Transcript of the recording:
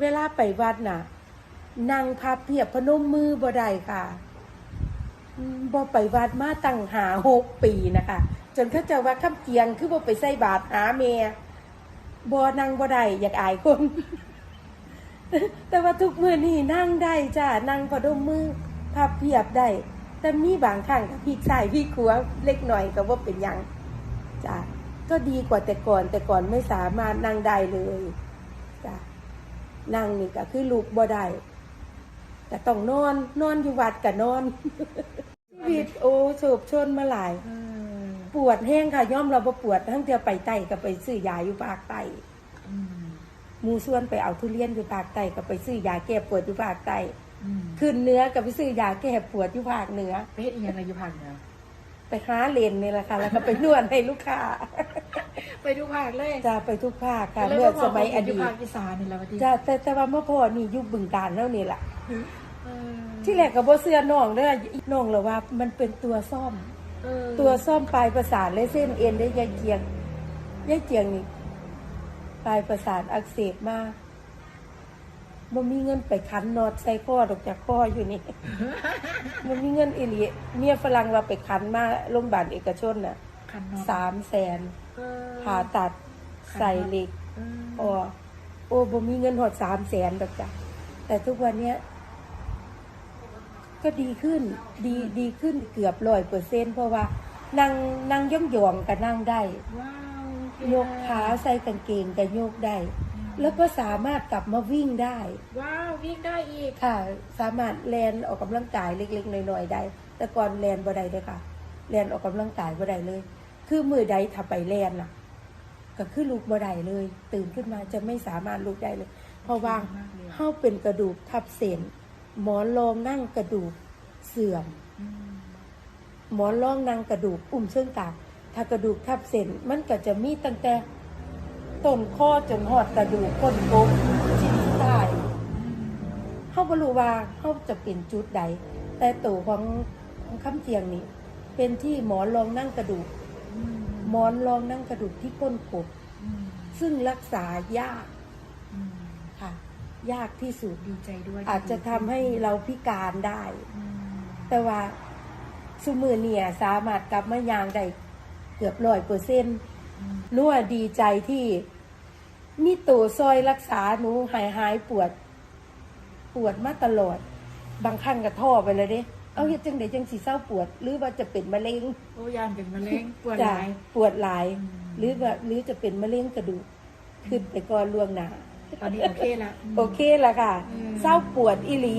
เวลาไปวัดน่ะ นั่งพับเพียบพนมมือบ่ได้ค่ะบ่ไปวัดมาตั้งหาหกปีนะคะ จนเขาเจว่าข้ามเกียงคือบ่ไปใส่บาตรหาเมียบ่นั่งบ่ได้อยากอายคนแต่ว่าทุกมือนี่นั่งได้จ้านั่งพนมมือพับเพียบได้ แต่มีบางครั้งกับพี่ชายพี่ขัวเล็กหน่อยก็ว่าเป็นยังจ้าก็ดีกว่าแต่ก่อนแต่ก่อนไม่สามารถนั่งได้เลยจ้า นั่งนี่ก็คือลูกบ่ได้แต่ต้องนอนนอนอยู่วัดกับนอนชีวิตโอ้โฉบชนมาหลายอืมปวดแห้งค่ะย่อมเราบ่ปวดทั้งเดียวไปไต่กับไปซื้อยาอยู่ภาคใต้อืมหมูส่วนไปเอาทุเรียนอยู่ภาคใต้กับไปซื้อยาแก้ปวดอยู่ภาคใต้อืมขึ้นเหนื้อกับไปซื้อยาแก้ปวดอยู่ภาคเหนือไปเฮ็ดอีหยังในยุพันเนาะ ไปหาเลนนี่แหละค่ะ แล้วก็ไปนวดให้ลูกค้าไปดูภาคเลยจะไปทุกภาคค่ะแล้วเมื่อสมัยอยุดีภาตคอีสานนี่แหละวันที่จะแต่แต่ว่าเมื่อพ่อนี่อยุคบึงการแล้วนี่แหละเออที่แรกก็บ่เสื้อน้องเด้อน้องเลยว่ามันเป็นตัวซ่อมเออตัวซ่อมปลายประสาทและเส้นเอ็นได้ยายเกียงยายเกียงนี่ปลายประสาทอักเสบมาก มันมีเงินไปคันนอดใส่ข้อดอกจากข้ออยู่นี่มันมีเงินอีหลีเมียฝรั่งเราไปคันมาโรงพยาบาลเอกชนน่ะคันนอนสามแสนเออผ่าตัดใส่เหล็กอืมโอ้โอ้บ่มีเงินหอดสามแสนดอกจ้ะแต่ทุกวันเนี้ยก็ดีขึ้น ดีดีขึ้นเกือบร้อยเปอร์เซ็นเพราะว่านั่งนั่งย่องยองๆก็นั่งได้ ว้าวยกขาใส่กางเกงก็ยกได้ แล้วก็สามารถกลับมาวิ่งได้ ว้าววิ่งได้อีก ค่ะ สามารถแลนออกกำลังกายเล็กๆน้อยๆได้ แต่ก่อนแลนบ่ได้เลยค่ะแลนออกกำลังกายบ่ได้เลย คือมือใดถ้าไปแลนน่ะ ก็คือลุกบ่ได้เลย ตื่นขึ้นมาจะไม่สามารถลุกได้เลย เพราะว่าดีมากเลยเฮาเป็นกระดูกทับเส้นหมอนรองนั่งกระดูกเสื่อมอืมหมอนรองนั่งกระดูกอุ้มเชิงกรากถ้ากระดูกทับเส้นมันก็จะมีตั้งแต่ ต้นคอจนหอดกระดูกก้นกบชิ้นใต้เฮาบ่รู้ว่าเฮาจะเป็นจุดใด แต่ตัวของของคำเจียงนี่เป็นที่หมอนรองนั่งกระดูกหมอนรองนั่งกระดูกที่ก้นกบซึ่งรักษายากค่ะ ยากที่สุดดีใจด้วย อาจจะทำให้เราพิการได้ แต่ว่าสุมือเนี่ยสามารถกลับมายางได้เกือบร้อยเปอร์เซ็นต์ นัวดีใจที่มีตัวซอยรักษาหนูหายหายปวด ปวดมาตลอด บางครั้งก็ท่อไปเลยเด้เอาเฮ็ดจังไดจังสิเศร้าปวด หรือว่าจะเป็นมะเร็งโอ้ยานเป็นมะเร็งปวดหจ้ะลาย ปวดหลาย อืม หรือว่าหรือจะเป็นมะเร็งกระดูกขึ้นไปก่อนล่วงหน้า ตอนนี้โอเคละมโอเคละค่ะอืม เศร้าปวดอีหลี